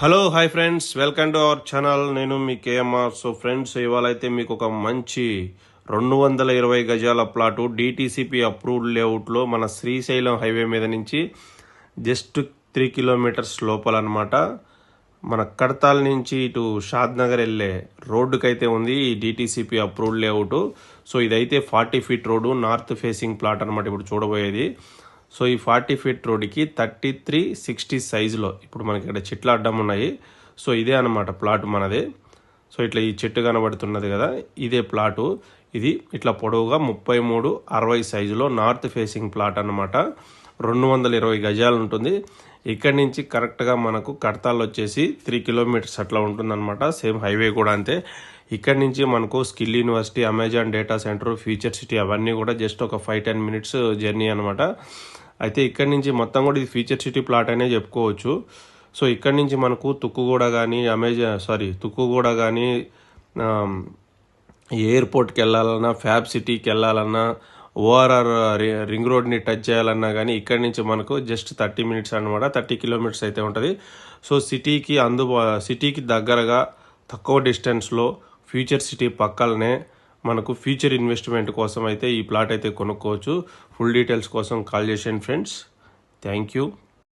Hello hi friends welcome to our channel నేను మీ KMR so friends ఇవాళ అయితే మీకు ఒక మంచి రెండు వందల ఇరవై గజాల ప్లాటు డిటీసీపీ అప్రూవ్డ్ లేఅవుట్లో మన శ్రీశైలం హైవే మీద నుంచి జస్ట్ త్రీ కిలోమీటర్స్ లోపల అనమాట మన కడతాల్ నుంచి ఇటు షాద్ నగర్ వెళ్ళే రోడ్డుకైతే ఉంది ఈ డిటీసీపీ అప్రూవ్డ్ లేఅవుట్ సో ఇదైతే forty feet road north facing plot అనమాట ఇప్పుడు చూడబోయేది. సో ఈ ఫార్టీ ఫీట్ రోడ్డుకి థర్టీ త్రీ సిక్స్టీ సైజులో ఇప్పుడు మనకి ఇక్కడ చెట్లు అడ్డం ఉన్నాయి. సో ఇదే అనమాట ప్లాట్ మనది. సో ఇట్లా ఈ చెట్టు కనబడుతున్నది కదా ఇదే ప్లాటు. ఇది ఇట్లా పొడవుగా ముప్పై మూడు అరవై సైజులో నార్త్ ఫేసింగ్ ప్లాట్ అనమాట రెండు వందల ఇరవై గజాలు ఉంటుంది. ఇక్కడి నుంచి కరెక్ట్గా మనకు కడతాలు వచ్చేసి త్రీ కిలోమీటర్స్ అట్లా ఉంటుందన్నమాట. సేమ్ హైవే కూడా అంతే. ఇక్కడి నుంచి మనకు skill university Amazon data centre future city అవన్నీ కూడా జస్ట్ ఒక ఫైవ్ టెన్ మినిట్స్ జర్నీ అనమాట అయితే ఇక్కడి నుంచి మొత్తం కూడా ఇది ఫ్యూచర్ సిటీ ప్లాట్ అనే చెప్పుకోవచ్చు. సో ఇక్కడి నుంచి మనకు తుక్కుగూడ కానీ అమెజాన్ సారీ తుక్కుగూడ కానీ ఎయిర్పోర్ట్కి వెళ్ళాలన్నా ఫ్యాబ్ సిటీకి వెళ్ళాలన్నా ఓఆర్ఆర్ రింగ్ రోడ్ని టచ్ చేయాలన్నా కానీ ఇక్కడి నుంచి మనకు జస్ట్ థర్టీ మినిట్స్ అనమాట థర్టీ కిలోమీటర్స్ అయితే ఉంటుంది. సో సిటీకి అందుబా సిటీకి దగ్గరగా తక్కువ డిస్టెన్స్లో ఫ్యూచర్ సిటీ పక్కలనే మనకు ఫ్యూచర్ ఇన్వెస్ట్మెంట్ కోసం అయితే ఈ ప్లాట్ అయితే కొనుక్కోవచ్చు. ఫుల్ డీటెయిల్స్ కోసం కాల్ చేసేయండి ఫ్రెండ్స్ థ్యాంక్ యూ